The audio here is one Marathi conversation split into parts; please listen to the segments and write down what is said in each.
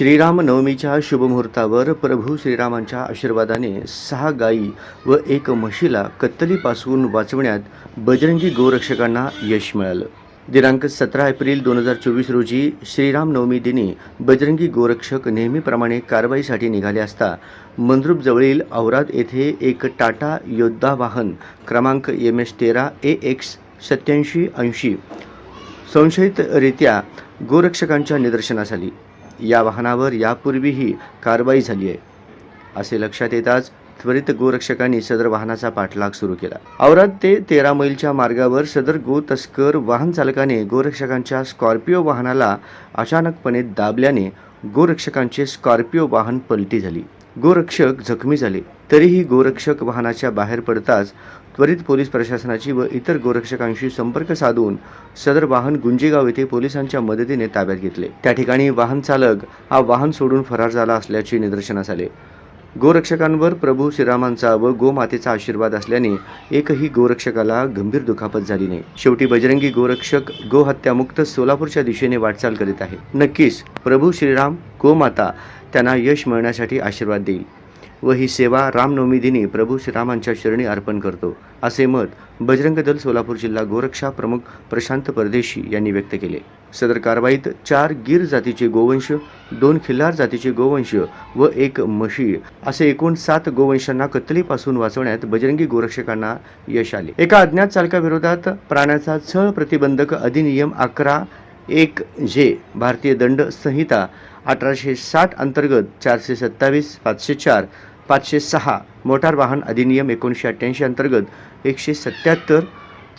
श्रीरामनवमीच्या शुभमुहूर्तावर प्रभू श्रीरामांच्या आशीर्वादाने सहा गायी व एक म्हशीला कत्तलीपासून वाचवण्यात बजरंगी गोरक्षकांना यश मिळालं. दिनांक सतरा एप्रिल दोन हजार चोवीस रोजी श्रीरामनवमी दिनी बजरंगी गोरक्षक नेहमीप्रमाणे कारवाईसाठी निघाले असता मंद्रुपजवळील औराद येथे एक टाटा योद्धा वाहन क्रमांक एम एस तेरा ए एक्स सत्याऐंशी ऐंशी संशयितरित्या गोरक्षकांच्या निदर्शनास आली. या वाहनावर यापूर्वीही कारवाई झाली आहे. असे लक्षात येताच त्वरित गोरक्षकांनी सदर वाहनाचा पाठलाग सुरू केला. औरात ते तेरा मैलच्या मार्गावर सदर गो तस्कर वाहन चालकाने गोरक्षकांच्या स्कॉर्पिओ वाहनाला अचानकपणे दाबल्याने गोरक्षकांचे स्कॉर्पिओ वाहन पलटी झाली. गोरक्षक जखमी झाले. तरीही गोरक्षक वाहनाच्या बाहेर पडताच त्वरित पोलीस प्रशासनाची व इतर गोरक्षकांशी संपर्क साधून सदर वाहन गुंजेगाव येथे पोलिसांच्या मदतीने ताब्यात घेतले. त्या ठिकाणी वाहन चालक हा वाहन सोडून फरार झाला असल्याचे निदर्शनास आले. गोरक्षकांवर प्रभू श्रीरामांचा व गोमातेचा आशीर्वाद असल्याने एकही गोरक्षकाला गंभीर दुखापत झाली नाही. शेवटी बजरंगी गोरक्षक गोहत्यामुक्त सोलापूरच्या दिशेने वाटचाल करीत आहे. नक्कीच प्रभू श्रीराम गोमाता त्यांना यश मिळण्यासाठी आशीर्वाद देईल व ही सेवा रामनवमी दिनी प्रभू श्रीरामांच्या शरणी अर्पण करतो असे मत बजरंग दल सोलापूर जिल्हा गोरक्षा प्रमुख प्रशांत परदेशी यांनी व्यक्त केले. सदर कारवाईत चार गीर जातीचे गोवंश दोन खिल्लार जातीचे गोवंश व एक म्हशी असे एकूण सात गोवंशांना कत्तलीपासून वाचवण्यात बजरंगी गोरक्षकांना यश आले. एका अज्ञात चालकाविरोधात प्राण्याचा छळ प्रतिबंधक अधिनियम अकरा एक जे भारतीय दंड संहिता अठराशे साठ अंतर्गत चारशे सत्तावीस पाचशे चार पाचशे सहा मोटार वाहन अधिनियम एकोणीसशे अठ्ठ्याऐंशी अंतर्गत एकशे सत्याहत्तर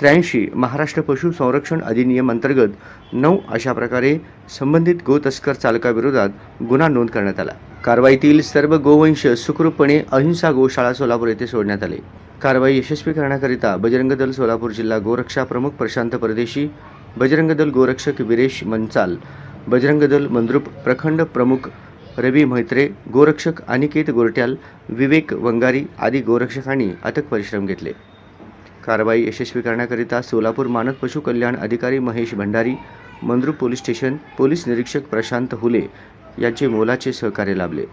त्र्याऐंशी महाराष्ट्र पशु संरक्षण अधिनियम अंतर्गत नऊ अशा प्रकारे संबंधित गोतस्कर चालकाविरोधात गुन्हा नोंद करण्यात आला. कारवाईतील सर्व गोवंश सुखरूपपणे अहिंसा गोशाळा सोलापूर येथे सोडण्यात आले. कारवाई यशस्वी करण्याकरिता बजरंग दल सोलापूर जिल्हा गोरक्षा प्रमुख प्रशांत परदेशी बजरंग दल गोरक्षक विरेश मनचाल बजरंग दल मंद्रुप प्रखंड प्रमुख रवी म्हैत्रे गोरक्षक अनिकेत गोरट्याल विवेक वंगारी आदी गोरक्षकांनी अथक परिश्रम घेतले. कारवाई यशस्वी करण्याकरिता सोलापूर मानद पशु कल्याण अधिकारी Mahesh Bhandari Mandrup police station police निरीक्षक प्रशांत हुले यांचे मोलाचे सहकार्य लाभले.